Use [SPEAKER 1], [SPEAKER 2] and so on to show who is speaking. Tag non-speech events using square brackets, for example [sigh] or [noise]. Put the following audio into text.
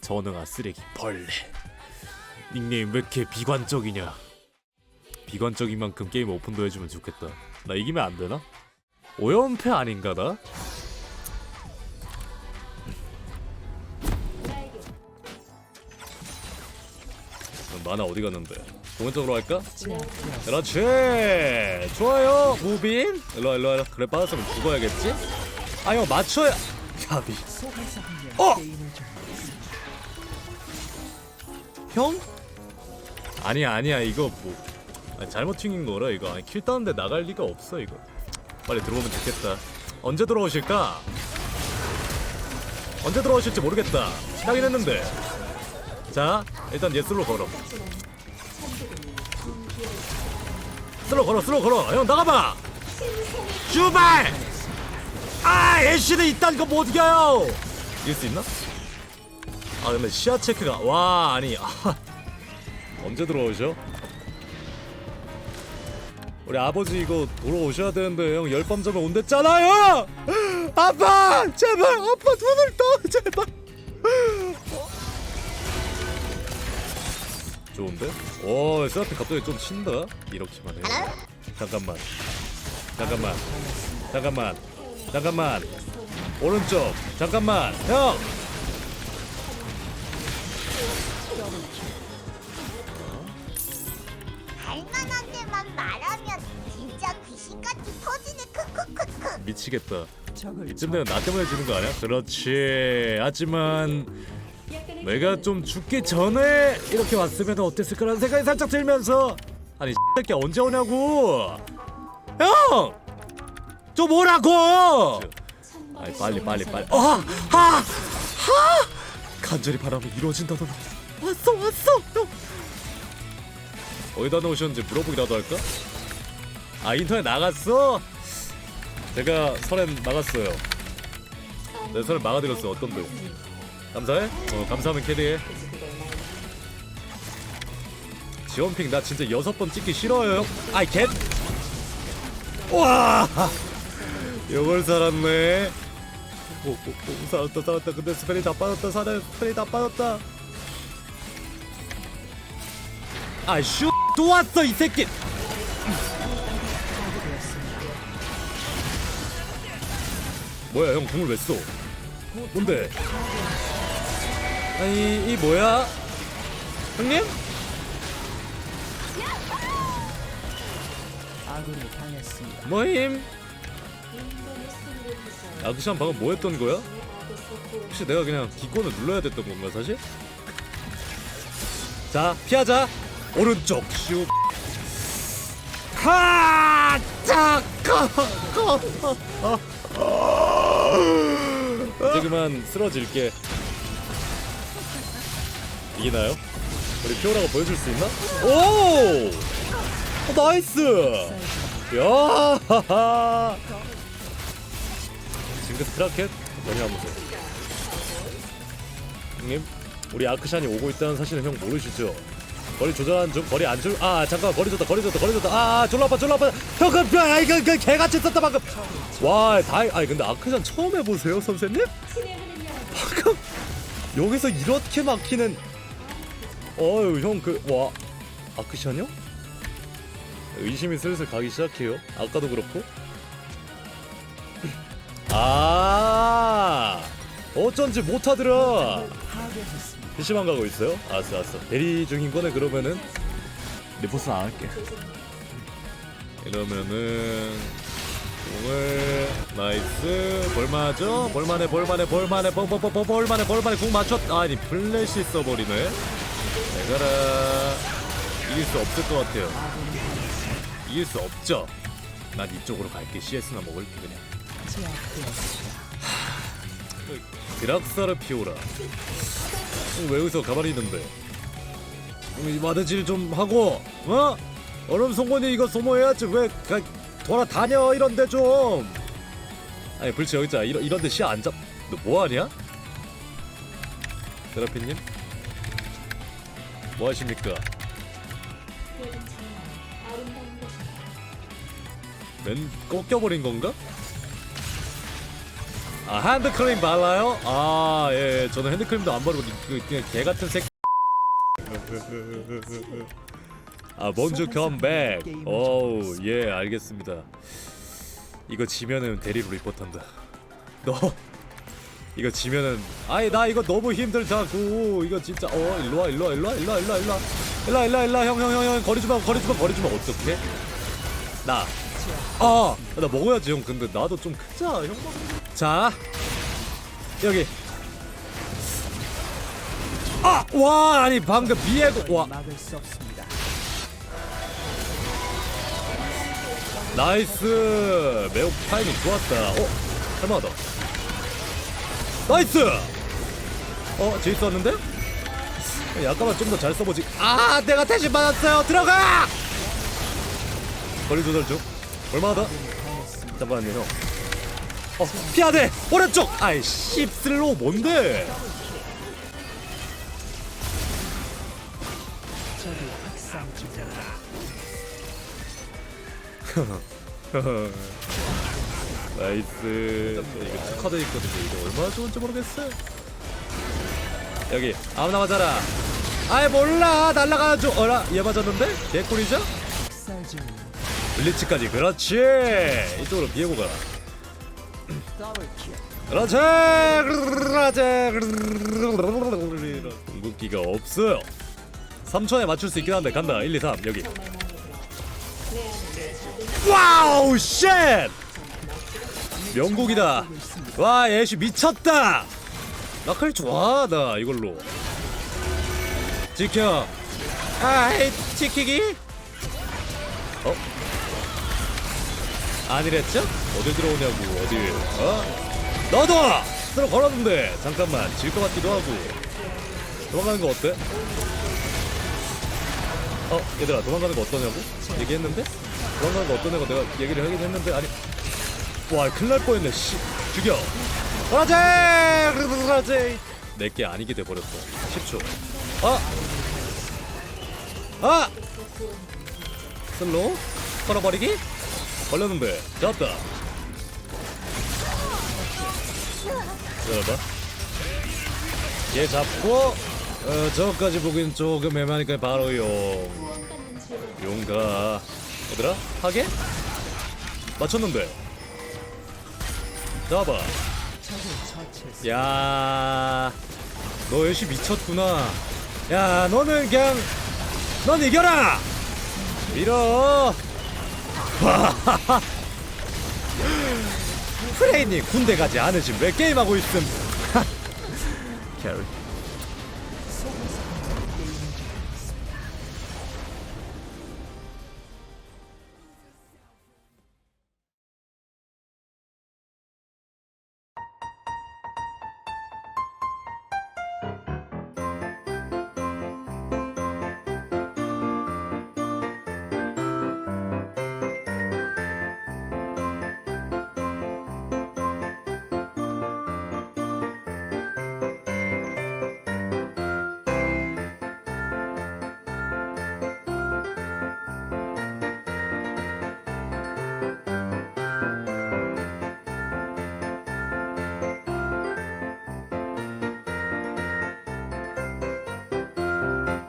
[SPEAKER 1] 전응아 쓰레기 벌레 닉네임 왜 이렇게 비관적이냐 비관적인 만큼 게임 오픈도 해주면 좋겠다 나 이기면 안 되나? 오연패 아닌가 나? 만화 어디 갔는데? 공연적으로 할까? 그렇지 좋아요 무빈 일로와 일로와 일로와. 그래 빠졌으면 죽어야겠지? 아 형 맞춰야 야비 어! 형? 아니야 아니야 이거 뭐 아니, 잘못 튕긴 거라 이거 아니, 킬 따는데 나갈 리가 없어 이거 빨리 들어오면 좋겠다 언제 들어오실까? 언제 들어오실지 모르겠다 신나긴 했는데 자 일단 얘 슬로 걸어 슬로 걸어 슬로 걸어. 형 나가봐. 슈발! 아 애쉬는 이딴 거 못 이겨요. 이길 수 있나? 아 근데 시야 체크가 와 아니 아, 언제 들어오셔? 우리 아버지 이거 돌아오셔야 되는데 형 열밤 자면 온댔잖아요! 아빠! 제발 아빠 눈을 떠 제발 좋은데? 오 세라핀 갑자기 좀 친다? 이렇게만 해 잠깐만. 잠깐만. 잠깐만. 잠깐만. 오른쪽. 잠깐만. 형!
[SPEAKER 2] 갈만한 데만 말하면 진짜 귀신같이 터지네. 크크크크.
[SPEAKER 1] 미치겠다. 이쯤 되면 나 때문에 지는 거 아니야? 그렇지. 하지만 내가 좀 죽기 전에 이렇게 왔으면 어땠을까라는 생각이 살짝 들면서 아니 새끼 언제 오냐고 형! 좀 오라고! 아니 빨리 빨리 빨리 아! 하! 하! 간절히 바라면 이루어진다더니 왔어 왔어 형! 어디다 놓으셨는지 물어보기라도 할까? 아 인터넷 나갔어? 제가 설엔 나갔어요. 내 설을 막아드렸어. 어떤데? 감사해? 어 감사하면 캐리해. 지원핑 나 진짜 여섯 번 찍기 싫어요. 아이 개. 와. 이걸 살았네. 오, 오, 오, 살았다 살았다. 근데 스펠이 다 빠졌다. 살아 스펠이 다 빠졌다. 아슈 또 왔어 이 새끼. 뭐야 형 궁을 왜 써? 뭔데? 아니 이 뭐야? 형님?
[SPEAKER 3] 아군이 당했습니다.
[SPEAKER 1] 뭐임? 아그시안 방금 뭐 했던 거야? 혹시 내가 그냥 기권을 눌러야 됐던 건가 사실? 자 피하자 오른쪽 슉 하! 짝! 이제 그만 쓰러질게 이기나요? 우리 피오라가 보여줄 수 있나? 오! 어, 나이스! 야! [laughs] 징크스 크라켓? 뭐냐 보세요 형님 우리 아크샨이 오고 있다는 사실은 형 모르시죠? 거리 조절하는 중 거리 안줄 아 잠깐 거리 줬다 거리 줬다 거리 줬다 아 졸라 아파 졸라 아파 형그 아 이거 그 개같이 썼다 방금 와 다행 아니 근데 아크샨 처음 해보세요 선생님? 방금 여기서 이렇게 막히는 어유 형그와 아크샨이요? 의심이 슬슬 가기 시작해요 아까도 그렇고 아 어쩐지 못 하더라
[SPEAKER 3] 파괴했습니다.
[SPEAKER 1] PC방 가고 있어요? 알았어 알았어 대리 중인 거네 그러면은 리포스 안 할게 이러면은 공을 나이스 볼맞죠? 볼만해 볼만해 볼만해 볼볼볼 볼만해 볼만해 공 맞췄 아니 플래시 써버리네 내가라. 이길 수 없을 것 같아요. 이길 수 없죠? 난 이쪽으로 갈게. CS나 먹을게 그냥.
[SPEAKER 3] 제압되었습니다.
[SPEAKER 1] 드락사르 피오라. 왜 여기서 가만히 있는데? 이 마드질 좀 하고 어? 얼음 송곳니 이거 소모해야지. 왜 가, 돌아다녀? 이런데 좀. 아니 불치 여기 있잖아. 이런, 이런데 시야 안 잡... 너 뭐하냐? 세라피님 뭐 하십니까? 맨 꺾여버린 건가? 아 핸드크림 발라요? 아 예, 저는 핸드크림도 안 바르고 그, 그냥 개 같은 색. 아 먼저 컴백. 오우 예 알겠습니다. 이거 지면은 대리로 리포트한다. 너 이거 지면은 아이 나 이거 너무 힘들다고 이거 진짜 어 일로와 일로와 일로와 일로와 일로와 일로와 일로와 일로와 일로와 형형형형 거리 주마 거리 주마 거리 주마 어떡해 나 아, 나 먹어야지 형. 근데 나도 좀 크자. 형 먹. 자, 여기. 아, 와, 아니 방금 비에고 와. 나이스. 매우 타이밍 좋았다. 어, 할만하다. 나이스. 어, 제이스 왔는데? 약간만 좀 더 잘 써보지. 아, 내가 대신 받았어요. 들어가. 거리 조절 중. 얼마나 더? 잠깐만요 형. 어 피하대 오른쪽 아이 씹슬로우 뭔데. [laughs] 나이스. 이거 특화돼 있거든요. 이거 얼마나 좋은지 모르겠어 여기 아무나 맞아라. 아이 몰라. 날라가는 중 어라 얘 맞았는데? 개꿀이죠. 블리츠까지. 그렇지. 이쪽으로 비에고 가라. 그렇지. 그렇지. 궁극기가 없어요. 3초에 맞출 수 있긴 한데 간다. 1 2 3 여기. 와우 쉣 명곡이다 와 애쉬 미쳤다 나칼 좋아 나 이걸로 지켜 아이 지키기 어? 아니랬죠? 어딜 들어오냐고 어딜 어? 너도 들어 걸었는데 잠깐만 질 것 같기도 하고 도망가는 거 어때? 어 얘들아 도망가는 거 어떠냐고? 얘기했는데? 도망가는 거 어떠냐고 내가 얘기를 하긴 했는데 아니 와 큰일 날 뻔했네. 씨 죽여. 그렇지 그렇지 내게 아니게 돼버렸어. 10초. 아! 아! 슬로우? 걸어버리기? 걸렸는데. 잡았다. 열어봐. 얘 잡고 어, 저까지 보긴 조금 애매하니까 바로 용. 용가. 얘들아 하게? 맞췄는데 잡아
[SPEAKER 3] 적을 처치했습니다.
[SPEAKER 1] 야, 너 역시 미쳤구나. 야, 너는 그냥 넌 이겨라. 밀어. [laughs] 프레이님 군대 가지 않으신 왜 게임하고 있음? [laughs] 캐리.